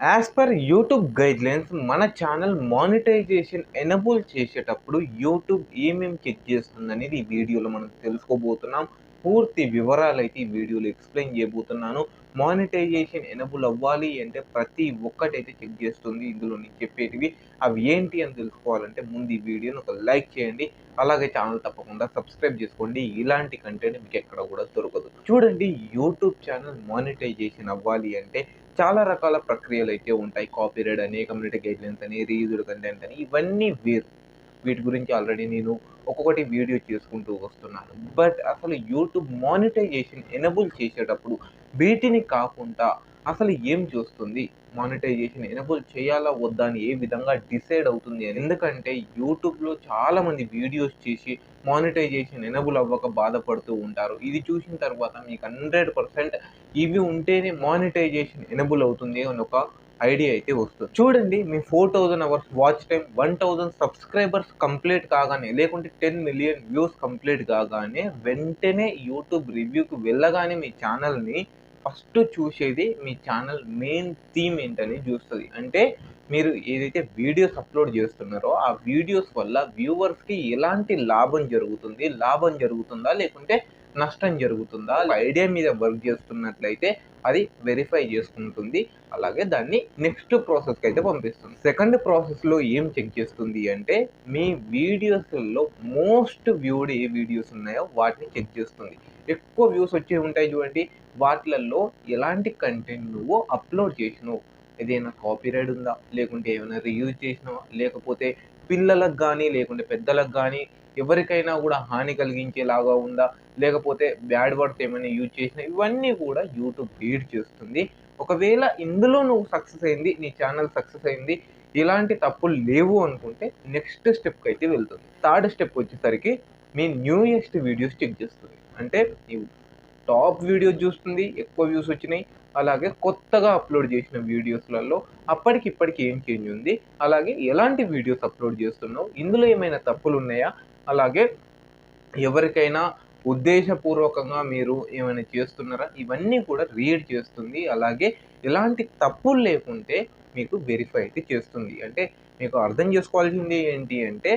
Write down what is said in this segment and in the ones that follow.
As per YouTube guidelines మన channel monetisation enable చేసేటప్పుడు YouTube ఏమేమి చెక్ చేస్తుంది అనేది ఈ వీడియోలో మనం తెలుసుకోబోతున్నాం. పూర్తి వివరాలు అయితే ఈ వీడియోలో ఎక్స్ప్లెయిన్ చేయబోతున్నాను. మానిటైజేషన్ ఎనబుల్ అవ్వాలి అంటే ప్రతి ఒక్కటైతే చెక్ చేస్తుంది. ఇందులో నేను చెప్పేటివి అవి ఏంటి అని తెలుసుకోవాలంటే ముందు ఈ వీడియోని ఒక లైక్ చేయండి. అలాగే ఛానల్ తప్పకుండా సబ్స్క్రైబ్ చేసుకోండి. ఇలాంటి కంటెంట్ మీకు ఎక్కడ కూడా దొరకదు. చూడండి యూట్యూబ్ ఛానల్ మానిటైజేషన్ అవ్వాలి అంటే చాలా రకాల ప్రక్రియలు అయితే ఉంటాయి. కాపీరైడ్ అని కమ్యూనిటీ గైడ్లైన్స్ అని రీయూజ్డ్ కంటెంట్ అని ఇవన్నీ వేరు. వీటి గురించి ఆల్రెడీ నేను ఒక్కొక్కటి వీడియో చేసుకుంటూ వస్తున్నాను. బట్ అసలు యూట్యూబ్ మానిటైజేషన్ ఎనబుల్ చేసేటప్పుడు వీటిని కాకుండా అసలు ఏం చూస్తుంది? మానిటైజేషన్ ఎనబుల్ చేయాలా? వద్దా? అని ఏ విధంగా డిసైడ్ అవుతుంది అని? ఎందుకంటే యూట్యూబ్లో చాలామంది వీడియోస్ చేసి మానిటైజేషన్ ఎనబుల్ అవ్వక బాధపడుతూ ఉంటారు. ఇది చూసిన తర్వాత మీకు హండ్రెడ్ పర్సెంట్ ఇవి ఉంటేనే మానిటైజేషన్ ఎనబుల్ అవుతుంది అని ఒక ఐడియా అయితే వస్తుంది. చూడండి మీ four thousand hours watch time one thousand subscribers complete కాగానే లేకుంటే టెన్ మిలియన్ వ్యూస్ కంప్లీట్ కాగానే వెంటనే యూట్యూబ్ రివ్యూకి వెళ్ళగానే మీ ఛానల్ని ఫస్ట్ చూసేది మీ ఛానల్ మెయిన్ థీమ్ ఏంటని చూస్తుంది. అంటే మీరు ఏదైతే వీడియోస్ అప్లోడ్ చేస్తున్నారో ఆ వీడియోస్ వల్ల వ్యూవర్స్కి ఎలాంటి లాభం జరుగుతుంది? లాభం జరుగుతుందా? లేకుంటే నష్టం జరుగుతుందా? ఐడియా మీద వర్క్ చేస్తున్నట్లయితే అది వెరిఫై చేసుకుంటుంది. అలాగే దాన్ని నెక్స్ట్ ప్రాసెస్కి అయితే పంపిస్తుంది. సెకండ్ ప్రాసెస్లో ఏం చెక్ చేస్తుంది అంటే మీ వీడియోస్లో మోస్ట్ వ్యూడ్ ఏ వీడియోస్ ఉన్నాయో వాటిని చెక్ చేస్తుంది. ఎక్కువ వ్యూస్ వచ్చే ఉంటాయి చూడండి. వాటిలలో ఎలాంటి కంటెంట్ నువ్వు అప్లోడ్ చేసినావు? ఏదైనా కాపీరైడ్ ఉందా? లేకుంటే ఏమైనా రియూజ్ చేసినావా? లేకపోతే పిల్లలకు కానీ లేకుంటే పెద్దలకు కానీ ఎవరికైనా కూడా హాని కలిగించేలాగా ఉందా? లేకపోతే బ్యాడ్ వర్డ్స్ ఏమైనా యూజ్ చేసినా? ఇవన్నీ కూడా యూట్యూబ్ రీడ్ చేస్తుంది. ఒకవేళ ఇందులో నువ్వు సక్సెస్ అయింది నీ ఛానల్ సక్సెస్ అయింది ఇలాంటి తప్పులు లేవు అనుకుంటే నెక్స్ట్ స్టెప్కి అయితే వెళ్తుంది. థర్డ్ స్టెప్ వచ్చేసరికి మీ న్యూయెస్ట్ వీడియోస్ చెక్ చేస్తుంది. అంటే టాప్ వీడియోస్ చూస్తుంది ఎక్కువ వ్యూస్ వచ్చినాయి. అలాగే కొత్తగా అప్లోడ్ చేసిన వీడియోస్లలో అప్పటికి ఇప్పటికి ఏం చేంజ్ ఉంది? అలాగే ఎలాంటి వీడియోస్ అప్లోడ్ చేస్తున్నావు? ఇందులో ఏమైనా తప్పులు ఉన్నాయా? అలాగే ఎవరికైనా ఉద్దేశపూర్వకంగా మీరు ఏమైనా చేస్తున్నారా? ఇవన్నీ కూడా రీడ్ చేస్తుంది. అలాగే ఎలాంటి తప్పులు లేకుంటే మీకు వెరిఫై అయితే చేస్తుంది. అంటే మీకు అర్థం చేసుకోవాల్సింది ఏంటి అంటే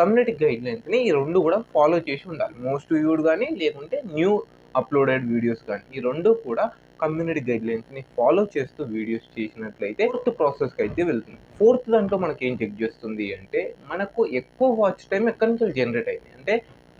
కమ్యూనిటీ గైడ్లైన్స్ని ఈ రెండు కూడా ఫాలో చేసి ఉండాలి. మోస్ట్ వ్యూడ్ కానీ లేకుంటే న్యూ అప్లోడెడ్ వీడియోస్ కానీ ఈ రెండు కూడా కమ్యూనిటీ గైడ్లైన్స్ని ఫాలో చేస్తూ వీడియోస్ చేసినట్లయితే ఫోర్త్ ప్రాసెస్కి అయితే వెళ్తుంది. ఫోర్త్ దాంట్లో మనకి ఏం చెక్ చేస్తుంది అంటే మనకు ఎక్కువ వాచ్ టైం ఎక్కడి నుంచి జనరేట్ అయింది? అంటే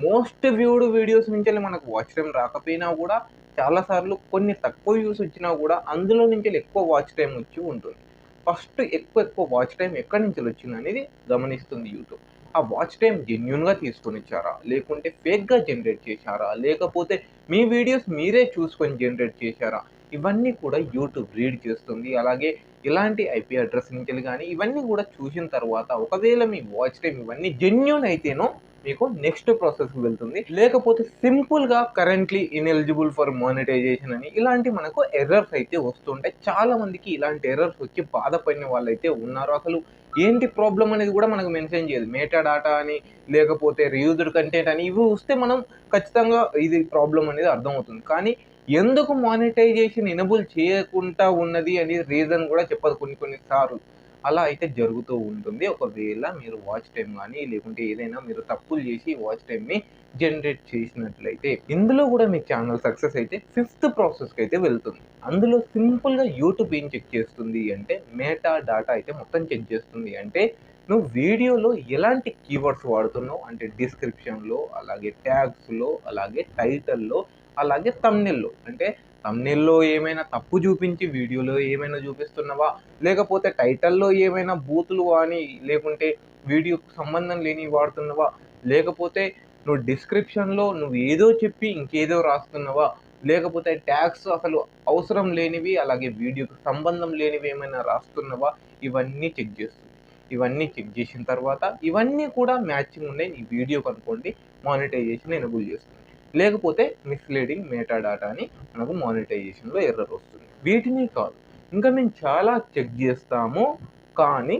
మోస్ట్ వ్యూడ్ వీడియోస్ నుంచి మనకు వాచ్ టైం రాకపోయినా కూడా చాలాసార్లు కొన్ని తక్కువ వ్యూస్ వచ్చినా కూడా అందులో నుంచి ఎక్కువ వాచ్ టైం వచ్చి ఉంటుంది. ఫస్ట్ ఎక్కువ ఎక్కువ వాచ్ టైం ఎక్కడి నుంచి వచ్చింది అనేది గమనిస్తుంది యూట్యూబ్ ఆ వాచ్ టైం జెన్యున్గా తీసుకొని ఇచ్చారా? లేకుంటే ఫేక్గా జనరేట్ చేశారా? లేకపోతే మీ వీడియోస్ మీరే చూసుకొని జనరేట్ చేశారా? ఇవన్నీ కూడా యూట్యూబ్ రీడ్ చేస్తుంది. అలాగే ఇలాంటి ఐపీ అడ్రస్ నుంచి కానీ ఇవన్నీ కూడా చూసిన తర్వాత ఒకవేళ మీ వాచ్ టైం ఇవన్నీ జెన్యున్ అయితేనో మీకు నెక్స్ట్ ప్రాసెస్కి వెళ్తుంది. లేకపోతే సింపుల్గా కరెంట్లీ ఇన్ఎలిజిబుల్ ఫర్ మానిటైజేషన్ అని ఇలాంటి మనకు ఎర్రర్స్ అయితే వస్తుంటాయి. చాలా మందికి ఇలాంటి ఎర్రర్స్ వచ్చి బాధపడిన వాళ్ళు అయితే ఉన్నారు. అసలు ఏంటి ప్రాబ్లం అనేది కూడా మనకు మెన్షన్ చేయదు. మేటా డాటా అని లేకపోతే రియూజ్డ్ కంటెంట్ అని ఇవి వస్తే మనం ఖచ్చితంగా ఇది ప్రాబ్లం అనేది అర్థమవుతుంది. కానీ ఎందుకు మానిటైజేషన్ ఎనబుల్ చేయకుండా ఉన్నది అనేది రీజన్ కూడా చెప్పదు కొన్ని కొన్ని సార్లు. అలా అయితే జరుగుతూ ఉంటుంది. ఒకవేళ మీరు వాచ్ టైం కానీ లేకుంటే ఏదైనా మీరు తప్పులు చేసి వాచ్ టైంని జనరేట్ చేసినట్లయితే ఇందులో కూడా మీ ఛానల్ సక్సెస్ అయితే ఫిఫ్త్ ప్రాసెస్కి అయితే వెళ్తుంది. అందులో సింపుల్గా యూట్యూబ్ ఏం చెక్ చేస్తుంది అంటే మేటా డాటా అయితే మొత్తం చెక్ చేస్తుంది అంటే నువ్వు వీడియోలో ఎలాంటి కీవర్డ్స్ వాడుతున్నావు? అంటే డిస్క్రిప్షన్లో అలాగే ట్యాగ్స్లో అలాగే టైటిల్లో అలాగే తమ్నెల్లో అంటే తమ్నెల్లో ఏమైనా తప్పు చూపించి వీడియోలో ఏమైనా చూపిస్తున్నావా? లేకపోతే టైటిల్లో ఏమైనా బూతులు కానీ లేకుంటే వీడియోకు సంబంధం లేని వాడుతున్నావా? లేకపోతే నువ్వు డిస్క్రిప్షన్లో నువ్వు ఏదో చెప్పి ఇంకేదో రాస్తున్నావా? లేకపోతే ట్యాగ్స్ అసలు అవసరం లేనివి అలాగే వీడియోకు సంబంధం లేనివి ఏమైనా రాస్తున్నావా? ఇవన్నీ చెక్ చేస్తుంది ఇవన్నీ చెక్ చేసిన తర్వాత ఇవన్నీ కూడా మ్యాచింగ్ ఉన్నాయి. నీ వీడియో కనుకోండి మానిటైజేషన్ ఎనబుల్ చేస్తుంది. లేకపోతే మిస్లీడింగ్ మేటా డాటా అని మనకు మానిటైజేషన్లో ఎర్రర్ వస్తుంది. వీటిని కాదు. ఇంకా మేము చాలా చెక్ చేస్తాము కానీ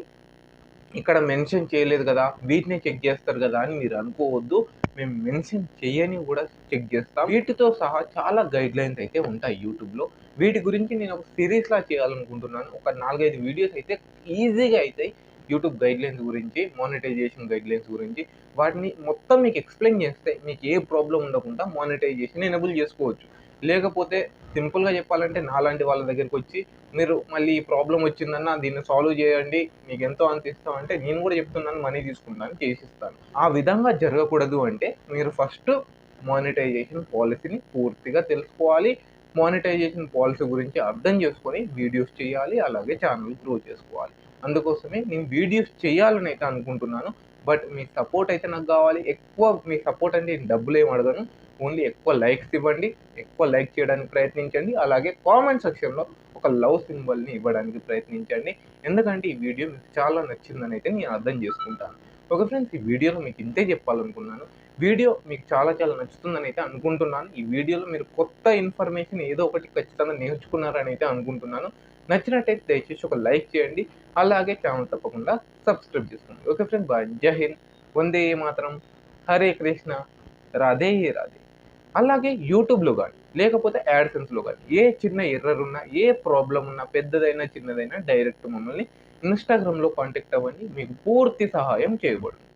ఇక్కడ మెన్షన్ చేయలేదు కదా వీటినే చెక్ చేస్తారు కదా అని మీరు అనుకోవద్దు. మేము మెన్షన్ చేయని కూడా చెక్ చేస్తాం. వీటితో సహా చాలా గైడ్ లైన్స్ అయితే ఉంటాయి యూట్యూబ్లో వీటి గురించి నేను ఒక సిరీస్లా చేయాలనుకుంటున్నాను. ఒక నాలుగైదు వీడియోస్ అయితే ఈజీగా అవుతాయి యూట్యూబ్ గైడ్లైన్స్ గురించి మానిటైజేషన్ గైడ్లైన్స్ గురించి వాటిని మొత్తం మీకు ఎక్స్ప్లెయిన్ చేస్తే మీకు ఏ ప్రాబ్లం ఉండకుండా మానిటైజేషన్ ఎనేబుల్ చేసుకోవచ్చు. లేకపోతే సింపుల్గా చెప్పాలంటే నాలాంటి వాళ్ళ దగ్గరికి వచ్చి మీరు మళ్ళీ ఈ ప్రాబ్లం వచ్చిందన్న దీన్ని సాల్వ్ చేయండి మీకు ఎంతో అంత ఇస్తాం అంటే నేను కూడా చెప్తున్నాను మనీ తీసుకుంటాను చేసిస్తాను ఆ విధంగా జరగకూడదు అంటే మీరు ఫస్ట్ మానిటైజేషన్ పాలసీని పూర్తిగా తెలుసుకోవాలి. మానిటైజేషన్ పాలసీ గురించి అర్థం చేసుకొని వీడియోస్ చేయాలి అలాగే ఛానల్ గ్రో చేసుకోవాలి. అందుకోసమే నేను వీడియోస్ చేయాలని అయితే అనుకుంటున్నాను. బట్ మీ సపోర్ట్ అయితే నాకు కావాలి. ఎక్కువ మీ సపోర్ట్ అంటే నేను డబ్బులు ఏం అడగను. ఓన్లీ ఎక్కువ లైక్స్ ఇవ్వండి. ఎక్కువ లైక్ చేయడానికి ప్రయత్నించండి. అలాగే కామెంట్ సెక్షన్లో ఒక లవ్ సింబల్ని ఇవ్వడానికి ప్రయత్నించండి. ఎందుకంటే ఈ వీడియో మీకు చాలా నచ్చిందని అయితే నేను అర్థం చేసుకుంటాను. ఒక ఫ్రెండ్స్ ఈ వీడియోలో మీకు ఇంతే చెప్పాలనుకున్నాను. వీడియో మీకు చాలా చాలా నచ్చుతుందని అయితే అనుకుంటున్నాను. ఈ వీడియోలో మీరు కొత్త ఇన్ఫర్మేషన్ ఏదో ఒకటి ఖచ్చితంగా నేర్చుకున్నారని అయితే అనుకుంటున్నాను. నచ్చినట్టయితే దయచేసి ఒక లైక్ చేయండి. అలాగే ఛానల్ తప్పకుండా సబ్స్క్రైబ్ చేసుకోండి. Okay friends bye. జహిన్ వందే మాత్రం. హరే కృష్ణ. రాధే రాధే. అలాగే యూట్యూబ్లో కానీ లేకపోతే యాడ్సెన్స్లో కానీ ఏ చిన్న ఎర్రర్ ఉన్నా ఏ ప్రాబ్లం ఉన్నా పెద్దదైనా చిన్నదైనా డైరెక్ట్ మమ్మల్ని ఇన్స్టాగ్రామ్లో కాంటాక్ట్ అవ్వండి. మీకు పూర్తి సహాయం చేయబడుతుంది.